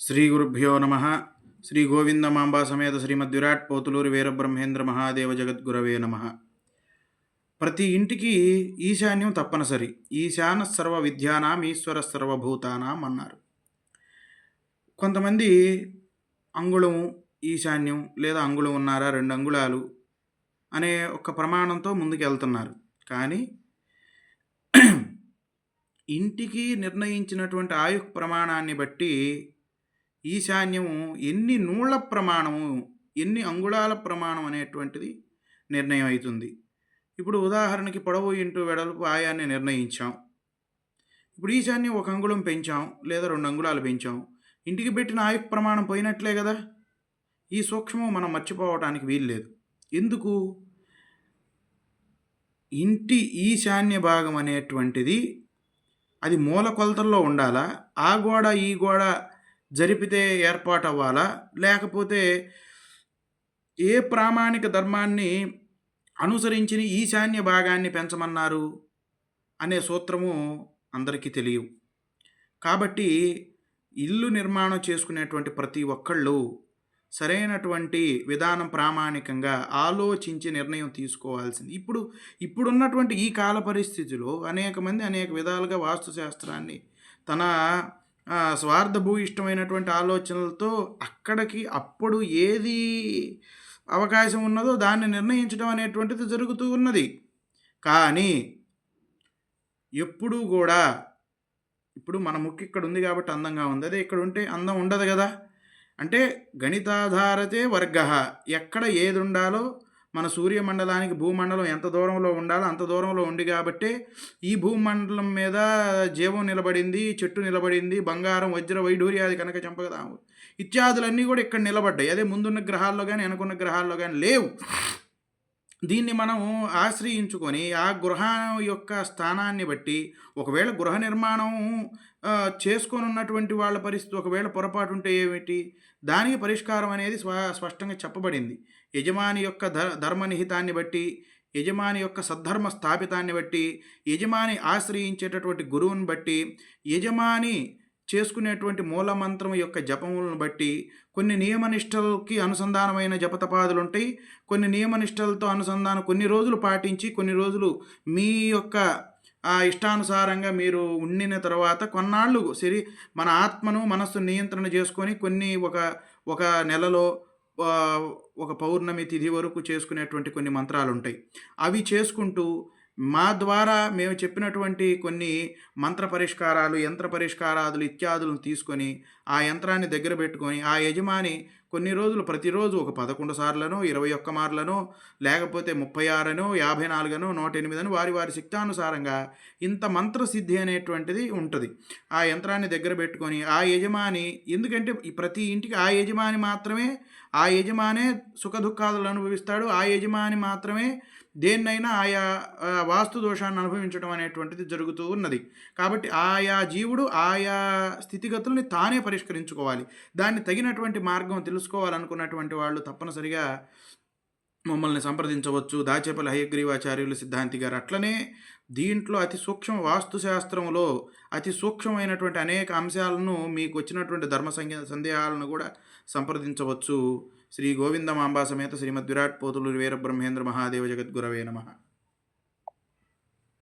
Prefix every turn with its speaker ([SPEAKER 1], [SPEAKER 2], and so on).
[SPEAKER 1] శ్రీ గురుభ్యో నమ. శ్రీ గోవిందమాంబా సమేత శ్రీమద్ విరాట్ పోతులూరి వీరబ్రహ్మేంద్ర మహాదేవ జగద్గురవే నమ. ప్రతి ఇంటికి ఈశాన్యం తప్పనిసరి. ఈశాన సర్వ విద్యానాం ఈశ్వర సర్వభూతానాం అన్నారు. కొంతమంది అంగుళం ఈశాన్యం లేదా అంగుళం ఉన్నారా రెండు అంగుళాలు అనే ఒక ప్రమాణంతో ముందుకు వెళ్తున్నారు కానీ ఇంటికి నిర్ణయించినటువంటి ఆయు ప్రమాణాన్ని బట్టి ఈశాన్యము ఎన్ని నూళ్ళ ప్రమాణము ఎన్ని అంగుళాల ప్రమాణం అనేటువంటిది నిర్ణయం అవుతుంది ఇప్పుడు ఉదాహరణకి పొడవు ఇంటూ వెడల్పు ఆయాన్ని నిర్ణయించాం. ఇప్పుడు ఈశాన్యం ఒక అంగుళం పెంచాం లేదా రెండు అంగుళాలు పెంచాం. ఇంటికి పెట్టిన ఆయు ప్రమాణం పోయినట్లే కదా? ఈ సూక్ష్మం మనం మర్చిపోవటానికి వీల్లేదు. ఎందుకు? ఇంటి ఈశాన్య భాగం అనేటువంటిది అది మూల కొలతల్లో ఉండాలా? ఆ గోడ ఈ గోడ జరిపితే ఏర్పాటు అవ్వాలా లేకపోతే ఏ ప్రామాణిక ధర్మాన్ని అనుసరించిన ఈశాన్య భాగాన్ని పెంచమన్నారు అనే సూత్రము అందరికీ తెలియవు. కాబట్టి ఇల్లు నిర్మాణం చేసుకునేటువంటి ప్రతి ఒక్కళ్ళు సరైనటువంటి విధానం ప్రామాణికంగా ఆలోచించి నిర్ణయం తీసుకోవాల్సింది. ఇప్పుడు ఇప్పుడున్నటువంటి ఈ కాల పరిస్థితిలో అనేక మంది అనేక విధాలుగా వాస్తుశాస్త్రాన్ని తన స్వార్థభూయిష్టమైనటువంటి ఆలోచనలతో అక్కడికి అప్పుడు ఏది అవకాశం ఉన్నదో దాన్ని నిర్ణయించడం అనేటువంటిది జరుగుతూ ఉన్నది. కానీ ఎప్పుడూ కూడా ఇప్పుడు మన ముక్కు ఇక్కడ ఉంది కాబట్టి అందంగా ఉంది. అదే ఇక్కడ ఉంటే అందం ఉండదు కదా. అంటే గణితాధారతే వర్గ. ఎక్కడ ఏది ఉండాలో మన సూర్యమండలానికి భూమండలం ఎంత దూరంలో ఉండాలో అంత దూరంలో ఉంది కాబట్టి ఈ భూమండలం మీద జీవం నిలబడింది చెట్టు నిలబడింది బంగారం వజ్ర వైఢూర్యాది కనుక చంపగదాము ఇత్యాదులన్నీ కూడా ఇక్కడ నిలబడ్డాయి. అదే ముందున్న గ్రహాల్లో కానీ వెనుకున్న గ్రహాల్లో కానీ లేవు. దీన్ని మనం ఆశ్రయించుకొని ఆ గృహ యొక్క స్థానాన్ని బట్టి ఒకవేళ గృహ నిర్మాణం చేసుకొని ఉన్నటువంటి వాళ్ళ పరిస్థితి ఒకవేళ పొరపాటు ఉంటే ఏమిటి? దానికి పరిష్కారం అనేది స్వ స్పష్టంగా చెప్పబడింది. యజమాని యొక్క ధ ధర్మనిహితాన్ని బట్టి యజమాని యొక్క సద్ధర్మ స్థాపితాన్ని బట్టి యజమాని ఆశ్రయించేటటువంటి గురువుని బట్టి యజమాని చేసుకునేటువంటి మూలమంత్రం యొక్క జపములను బట్టి కొన్ని నియమనిష్టలకి అనుసంధానమైన జపతపాదులు ఉంటాయి కొన్ని నియమనిష్టలతో అనుసంధానం కొన్ని రోజులు పాటించి కొన్ని రోజులు మీ యొక్క ఆ ఇష్టానుసారంగా మీరు ఉండిన తర్వాత కొన్నాళ్ళు సరి మన ఆత్మను మనస్సు నియంత్రణ చేసుకొని కొన్ని ఒక ఒక నెలలో ఒక పౌర్ణమి తిథి వరకు చేసుకునేటువంటి కొన్ని మంత్రాలు ఉంటాయి అవి చేసుకుంటూ మా ద్వారా మేము చెప్పినటువంటి కొన్ని మంత్ర పరిష్కారాలు యంత్ర పరిష్కారాదులు ఇత్యాదులను తీసుకొని ఆ యంత్రాన్ని దగ్గర పెట్టుకొని ఆ యజమాని కొన్ని రోజులు ప్రతిరోజు ఒక పదకొండు సార్లనో ఇరవై ఒక్క మార్లనో లేకపోతే ముప్పై ఆరనో యాభై నాలుగనో నూట ఎనిమిదనో వారి వారి శక్తానుసారంగా ఇంత మంత్రసిద్ధి అనేటువంటిది ఉంటుంది. ఆ యంత్రాన్ని దగ్గర పెట్టుకొని ఆ యజమాని ఎందుకంటే ప్రతి ఇంటికి ఆ యజమాని మాత్రమే ఆ యజమానే సుఖదుఖాదులు అనుభవిస్తాడు ఆ యజమాని మాత్రమే దేన్నైనా ఆయా వాస్తు దోషాన్ని అనుభవించడం అనేటువంటిది జరుగుతూ ఉన్నది. కాబట్టి ఆయా జీవుడు ఆయా స్థితిగతుల్ని తానే పరి పరిష్కరించుకోవాలి దాన్ని తగినటువంటి మార్గం తెలుసుకోవాలనుకున్నటువంటి వాళ్ళు తప్పనిసరిగా మమ్మల్ని సంప్రదించవచ్చు. దాచేపల్లి హయగ్రీవాచార్యులు సిద్ధాంతి గారు అట్లనే దీంట్లో అతి సూక్ష్మ వాస్తుశాస్త్రంలో అతి సూక్ష్మమైనటువంటి అనేక అంశాలను మీకు వచ్చినటువంటి ధర్మ సందేహాలను కూడా సంప్రదించవచ్చు. శ్రీ గోవిందమాంబా సమేత శ్రీమద్ విరాట్ పోతులు వీరబ్రహ్మేంద్ర మహాదేవ జగద్గురవే నమ.